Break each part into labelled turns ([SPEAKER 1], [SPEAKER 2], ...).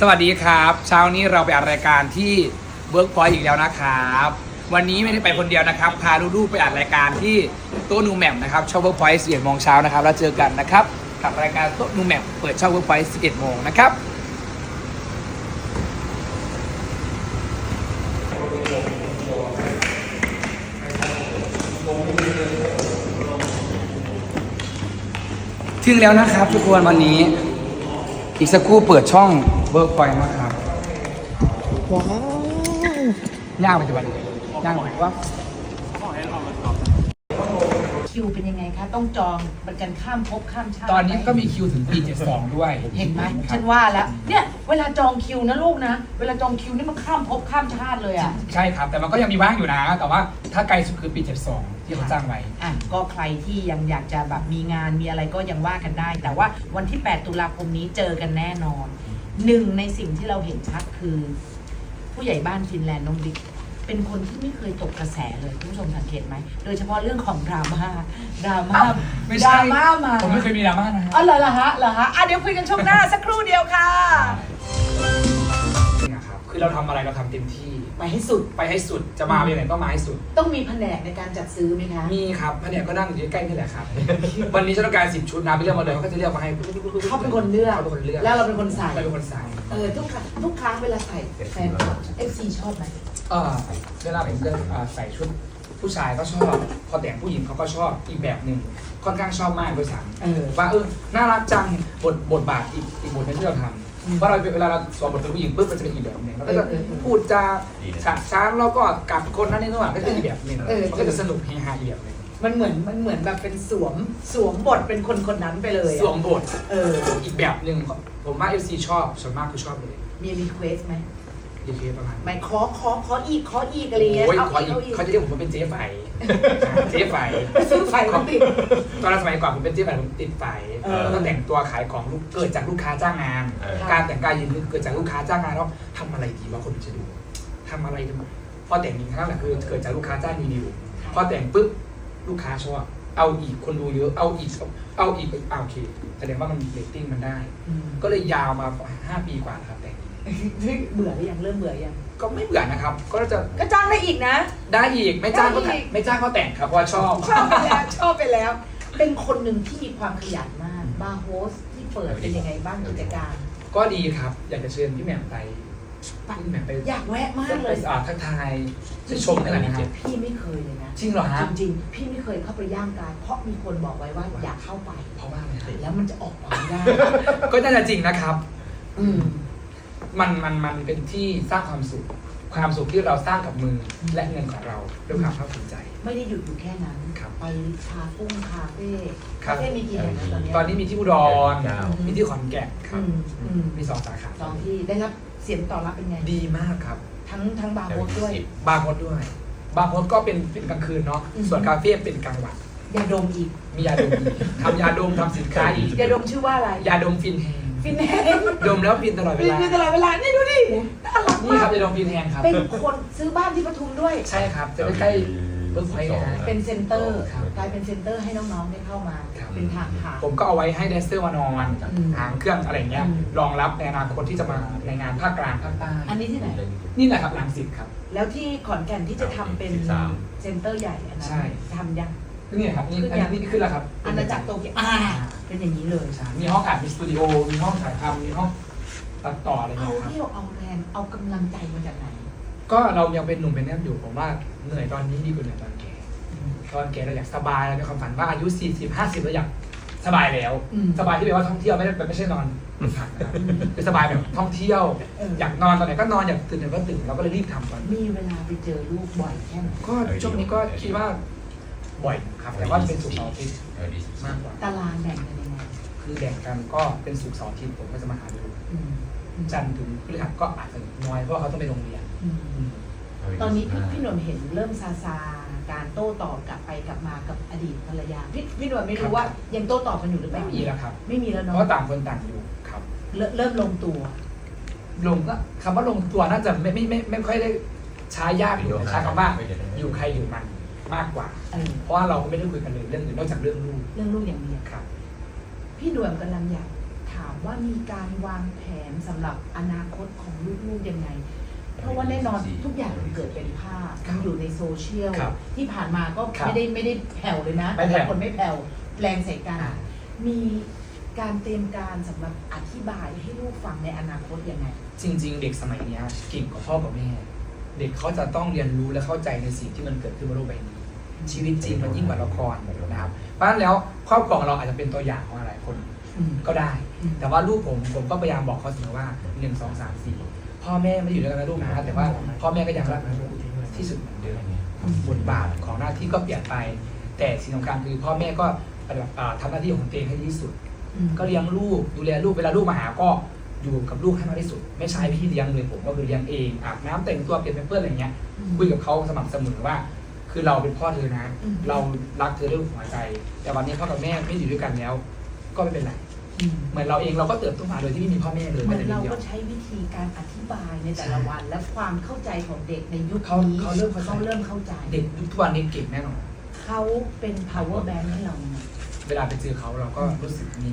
[SPEAKER 1] สวัสดีครับ เช้านี้เราไปอัดรายการที่เวิร์กพอยต์อีกแล้วนะครับ วันนี้ไม่ได้ไปคนเดียวนะครับ พาลูกๆไปอัดรายการที่โต๊ะนูแหมมนะครับช่องเวิร์กพอยต์11โมงเช้านะครับ แล้วเจอกันนะครับกับรายการโต๊ะนูแหมมเปิดช่องเวิร์กพอยต์11โมงนะครับถึงแล้วนะครับทุกคนวันนี้ อีกสักครู่เปิดช่อง เวิร์กพอยต์นะครับ
[SPEAKER 2] ว้าว
[SPEAKER 1] ย่างไปจะวันย่างไปว่า
[SPEAKER 2] คิวเป็นยังไงคะต้องจองมันกันข้ามภพข้ามชาติ
[SPEAKER 1] ตอนนี้ก็มีคิวถึงปี 72 ด้วย
[SPEAKER 2] เห็นไหม
[SPEAKER 1] ครั
[SPEAKER 2] ฉั
[SPEAKER 1] บ
[SPEAKER 2] นว่าแล้วเนี่ยเวลาจองคิวนะลูกนะ เวลาจองคิวนี่มันข้ามภพข้ามชาติเลยอะ
[SPEAKER 1] ใช่ครับ แต่มันก็ยังมีว่างอยู่นะ แต่ว่าถ้าไกลสุดคือปี 72 ที่เขาจ้างไว้
[SPEAKER 2] อะก็ใครที่ยังอยากจะแบบมีงานมีอะไรก็ยังว่ากันได้ แต่ว่าวันที่ 8 ตุลาคมนี้เจอกันแน่นอน หนึ่งในสิ่งที่เราเห็นชัดคือ ผู้ใหญ่บ้านฟินแลนด์น้องบิ๊กเป็นคนที่ไม่เคยตกกระแสเลยคุณผู้ชมสังเกตไหม โดยเฉพาะเรื่องของดราม่าดราม่า
[SPEAKER 1] ไม่
[SPEAKER 2] ด
[SPEAKER 1] ใช่
[SPEAKER 2] ราม่ามา
[SPEAKER 1] ผมไม่เคยมีดราม่านะฮะ
[SPEAKER 2] อ๋อเหรอเหรอฮะเหรอฮะอะเดี๋ยวคุยกันช่วงหน้าสักครู่เดียวค่ะ
[SPEAKER 1] นะครับคือ เราทำอะไรเราทำเต็มที่
[SPEAKER 2] ไปให้สุด
[SPEAKER 1] ไปให้สุดจะมาเป็นไหนก็มาให้สุด
[SPEAKER 2] ต้องมีแผนกในการจัดซื้อไหมคะ
[SPEAKER 1] มีครับแผนกก็นั่งอยู่ใกล้ๆนี่แหละครับ วันนี้ฉันต้องการ10ชุดนะไปเลือกมาเลยเขาก็จะเลือกมาให้
[SPEAKER 2] เขาเป็นคนเลือก
[SPEAKER 1] เขาเป็นคนเลือก
[SPEAKER 2] แล้วเราเป็นคนใส่
[SPEAKER 1] เราเป็นคนใส่
[SPEAKER 2] เออทุกครั้งทุกครั้งเวลาใส่แฟนเอฟซีชอบไหม
[SPEAKER 1] เออเวลาผมเดินอ่าใส่ชุดผู้ชายก็ชอบ พอแต่งผู้หญิงเขาก็ชอบอีกแบบหนึ่งค่อนข้างชอบมากด้วยซ้
[SPEAKER 2] เออำ
[SPEAKER 1] ว่าเออน่ารักจังบทบทบาทอีกอีกบทหนึงที่เราท
[SPEAKER 2] อืมำ
[SPEAKER 1] เพราะเราเวลาเราสวมบทเป็นผู้หญิงปุ๊บมันจะเป็นอีกแบบหนึ่งแล้วก็จะ
[SPEAKER 2] เออเออเออ
[SPEAKER 1] พูดจาฉะช้างแล้วก็กับคนนั้นนี่นู่นก็จะเป็นอีกแบบหนึ่ง
[SPEAKER 2] เออ
[SPEAKER 1] มันก็จะสนุกเฮฮาอีกแบบหนึ่ง
[SPEAKER 2] มันเหมือนมันเหมือนแบบเป็นสวมสวมบทเป็นคนคนนั้นไปเลยอะ
[SPEAKER 1] สวมบท
[SPEAKER 2] เออ
[SPEAKER 1] อีกแบบหนึ่งผมว่าเอฟซีชอบส่วนมากคือชอบเลย
[SPEAKER 2] มีรีเควสไหม
[SPEAKER 1] ดี เคประมาณ
[SPEAKER 2] ไม่ขอขอขออีกขออีกอะไรเงี้ย
[SPEAKER 1] โอ้ย
[SPEAKER 2] เอา
[SPEAKER 1] ขอ
[SPEAKER 2] อีก
[SPEAKER 1] อีก
[SPEAKER 2] เอาอีก
[SPEAKER 1] เขาจะเรียกผมว่าเป็นเจ๊ไฝเจ๊ไฝ
[SPEAKER 2] ไปซื้อไฟมาติด
[SPEAKER 1] ตอนนั้นสมัยก่อนผมเป็นเจ๊ไฝผมติดไฟ
[SPEAKER 2] เออ
[SPEAKER 1] แล้วก็แต่งตัวขายของลูกเกิดจากลูกค้าจ้างงาน
[SPEAKER 3] เออ
[SPEAKER 1] การแต่งกายยืนเกิดจากลูกค้าจ้างงานแล้วทำอะไรดีว่าคนจะดูทำอะไรกันพอแต่งจริงๆนั่นแหละคือเกิดจากลูกค้าจ้างรีวิวพอแต่งปุ๊บลูกค้าชอบเอาอีกคนดูเยอะเอาอีกเอาอีกเอาโอเคแสดงว่ามันเรตติ้งมันได้
[SPEAKER 2] อืม
[SPEAKER 1] ก็เลยยาวมาห้าปีกว่านะครับแต่ง
[SPEAKER 2] เบื่อหรือยังเริ่มเบื่อยัง
[SPEAKER 1] ก็ไม่เบื่อนะครับ ก็จะ
[SPEAKER 2] ก็จ้างได้อีกนะ
[SPEAKER 1] ได้อีกไม่จ้างก็
[SPEAKER 2] ได้
[SPEAKER 1] แต่ง
[SPEAKER 2] อีก
[SPEAKER 1] ไม่จ้างก็แต่งครับเพราะว่าชอบ
[SPEAKER 2] ชอบไปแล้วชอบไปแล้ว เป็นคนหนึ่งที่มีความขยันมากบาร์โฮสที่เปิดเป็นยังไงบ้างกิจการ
[SPEAKER 1] ก็ดีครับ อยากจะเชิญพี่แหม่มไปพี่แหม่มไป
[SPEAKER 2] อยากแวะมากเลย
[SPEAKER 1] อ่าทักทายจะชมกันนะครับ
[SPEAKER 2] พี่ไม่เคยเลยนะ
[SPEAKER 1] จริงเหรอฮะ
[SPEAKER 2] จริงๆพี่ไม่เคยเข้าไปย่างกายเพราะมีคนบอกไว้ว่าอย่าเข้าไป
[SPEAKER 1] เพราะว่าอะไรครับ
[SPEAKER 2] แล้วมันจะออกมาไม่ได้
[SPEAKER 1] ก็น่าจะจริงนะครับ
[SPEAKER 2] อืม
[SPEAKER 1] มันมันมันเป็นที่สร้างความสุข ความสุขที่เราสร้างกับมือและเงินของเราด้วยความภาคภูมิใจ
[SPEAKER 2] ไม่ได้หยุดอยู่แค่นั้น
[SPEAKER 1] ครับ
[SPEAKER 2] ไปคาเฟ่คาเฟ่
[SPEAKER 1] ครั
[SPEAKER 2] คา
[SPEAKER 1] บ
[SPEAKER 2] เฟ่มีกี่แห่งนะตอนเนี้ย
[SPEAKER 1] ตอนนี้มีที่อุดร
[SPEAKER 3] เก้า
[SPEAKER 1] มีที่ขอนแก่นครั
[SPEAKER 2] อื
[SPEAKER 1] บ
[SPEAKER 2] มอืม
[SPEAKER 1] มีสองสาขา
[SPEAKER 2] สองที่ได้รับเสียงตอบรับเป็นไง
[SPEAKER 1] ดีมากครับ
[SPEAKER 2] ทั้งทั้งบาร์โฮสด้วย
[SPEAKER 1] บาร์โฮสด้วย บาร์โฮสก็เป็นเป็นกลางคืนเนาะ
[SPEAKER 2] อืม
[SPEAKER 1] ส่วนคาเฟ่เป็นกลางวัน
[SPEAKER 2] ยาดมอีก
[SPEAKER 1] มียาดมอีกทำยาดมทำสินค้าอีก
[SPEAKER 2] ยาดมชื่อว่าอะไร
[SPEAKER 1] ยาดมฟินแฮง
[SPEAKER 2] ฟินแฮง
[SPEAKER 1] ดมแล้วฟินตลอดเว
[SPEAKER 2] ฟิน
[SPEAKER 1] ลา
[SPEAKER 2] ฟินตลอดเวลานี่ดูดิน่ารัก
[SPEAKER 1] นี่
[SPEAKER 2] มา
[SPEAKER 1] ครั
[SPEAKER 2] ก
[SPEAKER 1] บยาดมฟินแฮงครับ
[SPEAKER 2] เป็นคนซื้อบ้านที่ปทุมด้วย
[SPEAKER 1] ใช่ครับ จะใกล้ๆเบิร์กพอยต์นะฮะ
[SPEAKER 2] เป็นเซ็นเตอร์
[SPEAKER 1] ครับ
[SPEAKER 2] กลายเป็นเซ็นเตอร์ให้น้องๆได้เข้ามา
[SPEAKER 1] ครับ
[SPEAKER 2] เป็นทางผ่าน
[SPEAKER 1] ผมก็เอาไว้ให้แดนเซอร์มานอน
[SPEAKER 2] อืม
[SPEAKER 1] หางเครื่องอะไรเงี้ย
[SPEAKER 2] อืม
[SPEAKER 1] รองรับในอนาคตที่จะมาในงานภาคกลางภาคใต้
[SPEAKER 2] อันนี้ที่ไหน
[SPEAKER 1] นี่แหละครับลังสิตครับ
[SPEAKER 2] แล้วที่ขอนแก่นที่จะทำเป็น
[SPEAKER 3] สิบสาม
[SPEAKER 2] เซ็นเตอร์ใหญ่อันนั้น
[SPEAKER 1] ใช่
[SPEAKER 2] ทำยัง
[SPEAKER 1] นี่ครับ นี่
[SPEAKER 2] ขึ้น
[SPEAKER 1] อัน
[SPEAKER 2] ยัง
[SPEAKER 1] นี้นี่ขึ้นแล้วครับ
[SPEAKER 2] อาณาจักรโตเกียวอ่า เป็นอย่างนี้เลย
[SPEAKER 1] ใช่มีห้องอัดมีสตูดิโอ มีห้องถ่ายทำมีห้องตัดต่ออะไร
[SPEAKER 2] เอา
[SPEAKER 1] เงี้ยครับ
[SPEAKER 2] เที่ยวเอาแรงเอากำลังใจมาจากไหน
[SPEAKER 1] ก็เรายังเป็นหนุ่มเป็นแน่นอยู่ผมว่าเหนื่อยตอนนี้ดีกว่าเหนื่อยตอนแก่ตอนแก่เราอยากสบายเรามีความฝันว่าอายุ40 50เราอยากสบายแล้ว
[SPEAKER 2] อืม
[SPEAKER 1] สบายที่แปลว่าท่องเที่ยวไม่ได้ไม่ใช่นอนพักนะครับคือสบายแบบท่องเที่ยว
[SPEAKER 2] เออ
[SPEAKER 1] อยากนอนตอนไหนก็นอนอยากตื่นตอนไหนก็ตื่นเราก็เลยรีบทำตอนนี้
[SPEAKER 2] มีเวลาไปเจอลูกบ่อยแค่ไหน
[SPEAKER 1] ก็ช่วงนี้ก็คิดว่าบ่อยครับแต่ว่าเป็นสุกร์เสาร์อาทิตย์
[SPEAKER 3] เออดี
[SPEAKER 1] มากกว่า
[SPEAKER 2] ตารางแบ่งกันยังไง
[SPEAKER 1] คือแบ่งกันก็เป็นสุกร์เสาร์อาทิตย์ผมก็จะมาหาลูก
[SPEAKER 2] อืมอืม
[SPEAKER 1] จันทร์ถึงพฤหัสก็อาจจะน้อยเพราะว่าเขาต้องไปโรงเรียน
[SPEAKER 2] อืม
[SPEAKER 1] อืม
[SPEAKER 2] ตอนนี้พี่พี่หนวลเห็นเริ่มซาซาการโต้ตอบกลับไปกลับมากับอดีตภรรยาพี่พี่หนวลไม่รู้ว่ายังโต้ตอบกันอยู่หรือเป
[SPEAKER 1] ไม่
[SPEAKER 2] ล่า
[SPEAKER 1] มีแล้วครับ
[SPEAKER 2] ไม่มีแล้ว
[SPEAKER 1] เพ
[SPEAKER 2] เนาะ
[SPEAKER 1] ราะว่าต่างคนต่างอยู่ครับ
[SPEAKER 2] เริ่มเริ่มลงตัว
[SPEAKER 1] ลงก็คำว่าลงตัวน่าจะไม่ไม่ไม่ไม่ค่อยได้ใช้ยากอยู่ใช้คำว่าอยู่ใครอยู่มันมากกว่า
[SPEAKER 2] เออ
[SPEAKER 1] เพราะว่าเราก็ไม่ได้คุยกันเลยเรื่องอื่นนอกจากเรื่องลูก
[SPEAKER 2] เรื่องลูกอย่างเดียว
[SPEAKER 1] ครับ
[SPEAKER 2] พี่หนวลกำลังอยากถถามว่ามีการวางแผนสำหรับอนาคตของลูกๆยังไง เพราะว่าแน่นอนทุกอย่างมันเกิดเป็นภาพมันอยู่ในโซเชียล
[SPEAKER 1] ครับ
[SPEAKER 2] ที่ผ่านมาก็
[SPEAKER 1] ครับ
[SPEAKER 2] ไม่ได้ไม่ได้แผ่วเลยนะ
[SPEAKER 1] ไม่แผ่ว
[SPEAKER 2] คนไม่แผ่วแรงใส่กันมีการเตรียมการสำหรับอธิบายให้ลูกฟังในอนาคตยังไง
[SPEAKER 1] จริง ๆ เด็กสมัยเนี้ยเก่งกว่าพ่อกับแม่ เด็กเขาจะต้องเรียนรู้และเข้าใจในสิ่งที่มันเกิดขึ้นบนโลกใบนี้ ชีวิตจริงมันยิ่งกว่าละครนะครับ เพราะฉะนั้นแล้วครอบครัวของเราอาจจะเป็นตัวอย่างของหลายคน
[SPEAKER 2] อืม
[SPEAKER 1] ก็ได้
[SPEAKER 2] อืม
[SPEAKER 1] แต่ว่าลูกผมผมก็พยายามบอกเขาเสมอว่าหนึ่งสองสามสี่พ่อแม่ไม่ได้อยู่ด้วยกันนะลูกนะแต่ว่าพ่อแม่ก็ยังรักลูกที่สุดเหมือนเดิมบทบาทของหน้าที่ก็เปลี่ยนไป แต่สิ่งสำคัญคือพ่อแม่ก็ปฏิบัติอ่าทำหน้าที่ของตัวเองให้ดีที่สุด
[SPEAKER 2] อืม
[SPEAKER 1] ก็เลี้ยงลูกดูแลลูกเวลาลูกมาหาก็อยู่กับลูกให้มากที่สุด ไม่ใช้พี่เลี้ยงเลยผมก็คือเลี้ยงเองอาบน้ำแต่งตัวเปลี่ยนเป็นเพื่อนอะไรเงี้ยคุยกับเขาสม่ำเสมอว่า คือเราเป็นพ่อเธอนะ
[SPEAKER 2] อืม
[SPEAKER 1] เรารักเธอด้วยหัวใจ แต่วันนี้พ่อกับแม่ไม่อยู่ด้วยกันแล้ว ก็ไม่เป็นไร
[SPEAKER 2] อืม
[SPEAKER 1] เหมือนเราเองเราก็เติบโตมาโดยที่ไม่มีพ่อแม่เลย
[SPEAKER 2] เหมื
[SPEAKER 1] แม้
[SPEAKER 2] อน
[SPEAKER 1] แต่นิ
[SPEAKER 2] เรา
[SPEAKER 1] ดเดีย
[SPEAKER 2] ก็
[SPEAKER 1] ว
[SPEAKER 2] ใช้วิธีการอธิบายในแต่ละวัน และความเข้าใจของเด็กในยุค
[SPEAKER 1] เขา
[SPEAKER 2] นี้
[SPEAKER 1] เขาเริ่มเข้าใจ
[SPEAKER 2] เขาเริ่มเข้าใจ
[SPEAKER 1] เด็กยุคทุกวันนี้เก่งแน่นอน
[SPEAKER 2] เขาเป็น power bank ให้เราไง
[SPEAKER 1] เวลาไปเจอเขาเราก็รู้สึกมี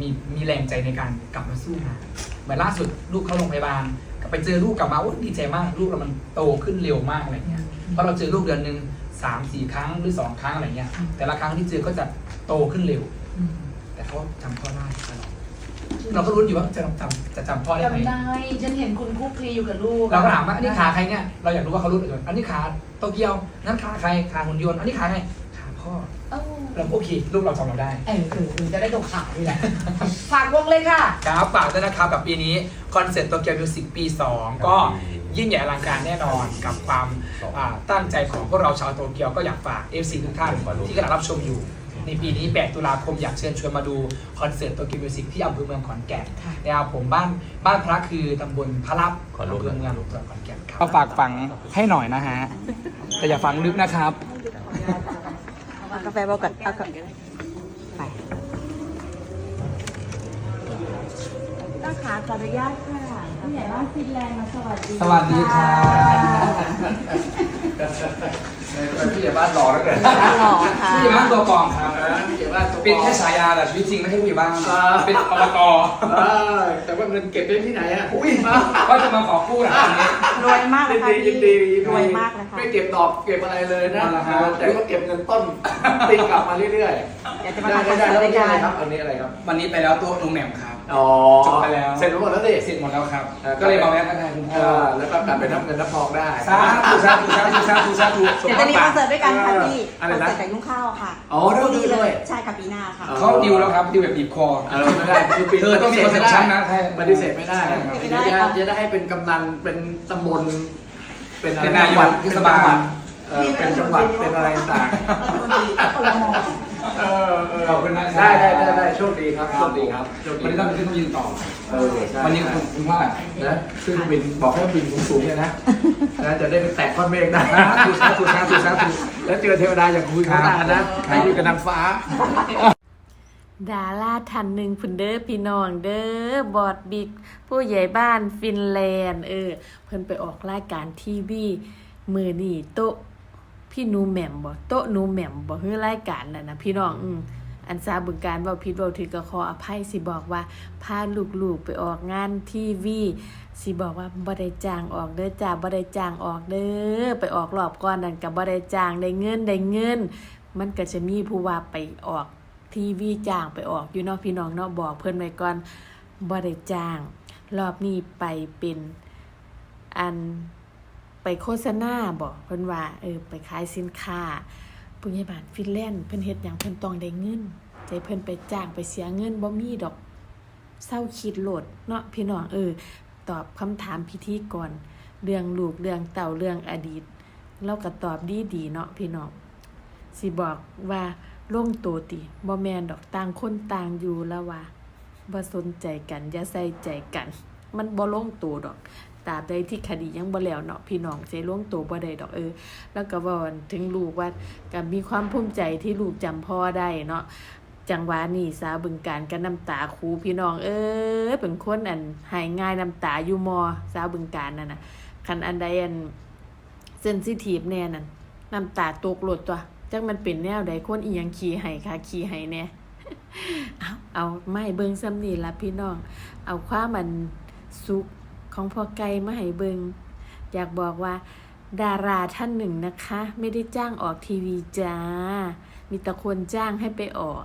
[SPEAKER 1] มีมีแรงใจในการกลับมาสู้งานเหมือนล่าสุดลูกเข้าโรงพยาบาลก็ไปเจอลูกกลับมาโอ้ดีใจมาก ลูกเรามันโตขึ้นเร็วมากอะไรเงี้ยเพราะเราเจอลูกเดือนหนึ่ง สามสี่ครั้งหรือสองครั้งอะไรเงี้ย แต่ละครั้งที่เจอก็จะโตขึ้นเร็ว
[SPEAKER 2] อืม
[SPEAKER 1] แต่เขาจำพ่อได้ตลอดเราก็รู้อยู่ว่าจะจำจะจำพ่อได้ไหม
[SPEAKER 2] จำได้ฉันเห็นคุณคุกคลีอยู่กับลูก
[SPEAKER 1] เราก็ถามว่าอันนี้ขาใครเนี่ยเราอยากรู้ว่าเขารู้หรือเปล่าอันนี้ขาโตเกียวนั่นขาใครขาหุ่นยนต์อันนี้ขาใครขาพ่อ
[SPEAKER 2] เออ
[SPEAKER 1] เราก็โอเคลูกเราจำเราได้
[SPEAKER 2] เออเออเออจะได้ตกข่าวนี่แหละฝากวงเลยค่ะ
[SPEAKER 1] ครับฝากด้วยนะครับกับปีนี้คอนเสิร์ตโตเกียวมิวสิกปี 2 ก็ ยิ่งใหญ่อลังการแน่นอนกับความอ่าตั้งใจของพวกเราชาวโตเกียวก็อยากฝาก FC ทุกท่านที่กำลังรับชมอยู่ในปีนี้ 8 ตุลาคมอยากเชิญชวนมาดูคอนเสิร์ตโตเกียวมิวสิกที่อำเภอเมืองขอนแก่น
[SPEAKER 2] ค่ะ
[SPEAKER 1] นะครับผมบ้านบ้านพระคือตำบลพระรับ
[SPEAKER 3] ขอรูป
[SPEAKER 1] อำเภอเมือง
[SPEAKER 3] ขอรูป
[SPEAKER 1] จังหวัดขอนแก่นครับฝากฝังให้หน่อยนะฮะแต่อย่าฝังลึกนะครับ
[SPEAKER 4] เอากาแฟบอกก่อนเอาก่อนไปต้องขาขออนุญาตค่ะ ผู้ใหญ่บ้านฟินแลนด์มาสวัสดี
[SPEAKER 1] สวัสดีครับพี่ใหญ่บ้านหล่อแล้วเกิน
[SPEAKER 4] หล่อค่ะ
[SPEAKER 1] ผู้ใหญ่บ้านตัวกองครับ
[SPEAKER 5] พี่ใหญ่บ้านตัว
[SPEAKER 1] เป็นแค่ฉายาแต่ชีวิตจริงไม่ใช่ผู้ใหญ่บ้านเป็นอบต
[SPEAKER 5] เออแต่ว่าเงินเก็บได้ที่ไหนอะ
[SPEAKER 1] อุ้ยก็จะมาขอกู้นะวันนี้
[SPEAKER 4] รวยมากเลยค่ะ
[SPEAKER 5] ยินดียินดี
[SPEAKER 4] รวยมากเลยค่ะ
[SPEAKER 5] ไม่เก็บดอกเก็บอะไรเลยนะ
[SPEAKER 1] นั่นแหละครับ
[SPEAKER 5] แต่ก็เก็บเงินต้นตีกลับมาเรื่อย
[SPEAKER 4] เดี๋ยวจะ
[SPEAKER 5] ๆ
[SPEAKER 4] มา
[SPEAKER 5] ได้
[SPEAKER 4] ทำคอน
[SPEAKER 5] ได้
[SPEAKER 4] เสิ
[SPEAKER 5] ได้
[SPEAKER 4] ร์ต
[SPEAKER 5] แล้ว
[SPEAKER 4] ด้วย
[SPEAKER 5] นี่
[SPEAKER 4] กั
[SPEAKER 5] อะไร
[SPEAKER 4] น
[SPEAKER 5] ครับอันนี้อะไรครับ
[SPEAKER 1] วันนี้ไปแล้วตัวนุ่มแหม่มครับ
[SPEAKER 5] อ๋อ
[SPEAKER 1] จบไปแล้ว
[SPEAKER 5] เสร็จหมดแล้วดิ
[SPEAKER 1] เสร็จหมดแล้วครับ
[SPEAKER 5] เออ
[SPEAKER 1] ก็เลยมาแวะทักทายคุณ
[SPEAKER 5] เอ
[SPEAKER 1] พ่อ
[SPEAKER 5] อแล้วก็กลับไปนับเงินนับทองได้
[SPEAKER 1] สาธุสาธุสาธุสาธุสาธุ
[SPEAKER 4] เดี๋ยวจะมีคอนเสิร์ตด้วยกันค่ะพี่ค
[SPEAKER 5] อะ
[SPEAKER 4] อน
[SPEAKER 5] ไรนะ
[SPEAKER 4] เสิร์ตกับยุ่งข้าวค่ะ
[SPEAKER 5] อ๋อด้วยด้วยด้วย
[SPEAKER 4] ใช่ค่ะปีหน้าค่ะ
[SPEAKER 1] เขาดิวแล้วครับดิวแบบบีบคอ
[SPEAKER 5] เออไม่ได้คือปี
[SPEAKER 1] เธอต้องมีคอนเซ็ปต์ชั้นนะใช่
[SPEAKER 5] ปฏิเสธไม่ได้
[SPEAKER 1] ใช่ครับ
[SPEAKER 5] เดี๋ยวจะจะได้ให้เป็นกำนันเป็นตำบลเป็นอะไร
[SPEAKER 1] เป็นนายก
[SPEAKER 5] จังหวัด
[SPEAKER 1] เทศบาล
[SPEAKER 5] เออเป็นจังหวัดเป็นอะไรต่าง
[SPEAKER 4] คนละมอง
[SPEAKER 5] เออเออ
[SPEAKER 1] ขอบคุณนะ
[SPEAKER 5] ได้ได้ได้ได้โชคดีครับโชคดีครับโชคดี
[SPEAKER 1] วันนี้ต้องขึ้นเครื่องบินต่อ
[SPEAKER 5] เออใช่
[SPEAKER 1] วันนี้คุณคุณว่า
[SPEAKER 5] นะขึ้นบินบอกให้บินสูงๆเลยนะนะจะได้ไปแตะก้อนเมฆได้
[SPEAKER 1] สาธุสาธุสาธุสาธุ
[SPEAKER 5] แล้วเจอเทวดาอย่างคุยเขาได้นะให้อยู่กับนางฟ้า
[SPEAKER 6] ดาราท่านหนึ่งพุ่นเด้อพี่น้องเด้อบอดบิ๊กผู้ใหญ่บ้านฟินแลนด์เออเพิ่นไปออกรายการทีวีมือนี่โต๊ะ พี่หนูแหม่มบ่โต๊ะหนูแหม่มบ่คือรายการนั่นนะพี่น้องอืมอันซาบึงการเว้าผิดเว้าถูกก็ขออภัยสิบอกว่าพาลูกๆไปออกงานทีวีสิบอกว่าบ่ได้จ้างออกเด้อจ้าบ่ได้จ้างออกเด้อไปออกรอบก่อนนั่นก็บ่ได้จ้างได้เงินได้เงิน มันก็จะมีผู้ว่าไปออกทีวีจ้างไปออกอยู่เนาะพี่น้องเนาะบอกเพิ่นไว้ก่อนบ่ได้จ้าง รอบนี้ไปเป็นอัน ไปโฆษณาบอกเพิ่นว่าเออไปขายสินค้าผู้ใหญ่บ้านฟินแลนด์เพิ่นเฮ็ดหยังเพิ่นต้องได้เงินใจเพิ่นไปจ้างไปเสียเงินบ่มีดอกเศร้าคิดโหลดเนาะพี่น้องเออ ตอบคำถามพิธีกรเรื่องลูกเรื่องเต่าเรื่องอดีตเราก็ตอบดีๆเนาะพี่น้องสิบอกว่าลงตัวติบ่แมนดอกต่างคนต่างอยู่แล้วว่าบ่สนใจกันอย่าใส่ใจกัน มันบ่ลงตัวดอก ตราบใดที่คดียังบ่แล้วเนาะพี่น้องสิลงตัวบ่ได้ดอกเออ แล้วก็เว้าถึงลูกว่าก็มีความภูมิใจที่ลูกจำพ่อได้เนาะจังหวะนี้สาวบึงการก็น้ำตาคูพี่น้อง เอ้ยเป็นคนอันหายง่ายน้ำตาอยู่มอสาวบึงการนั่นน่ะคันอันใดอันเซนซิทีฟแน่นั่นน้ำตาตกหลดตัวจักมันเป็นแนวใดคนอียังขี่ให้ค่ะขี่ให้แน่เอาเอาไม่เบิงซ้ำนี่ละพี่น้อง เอาความมันสุข ของพ่อไก่มาให้เบิงอยากบอกว่า ดาราท่านหนึ่งนะคะ ไม่ได้จ้างออกทีวีจ้า มีแต่คนจ้างให้ไปออก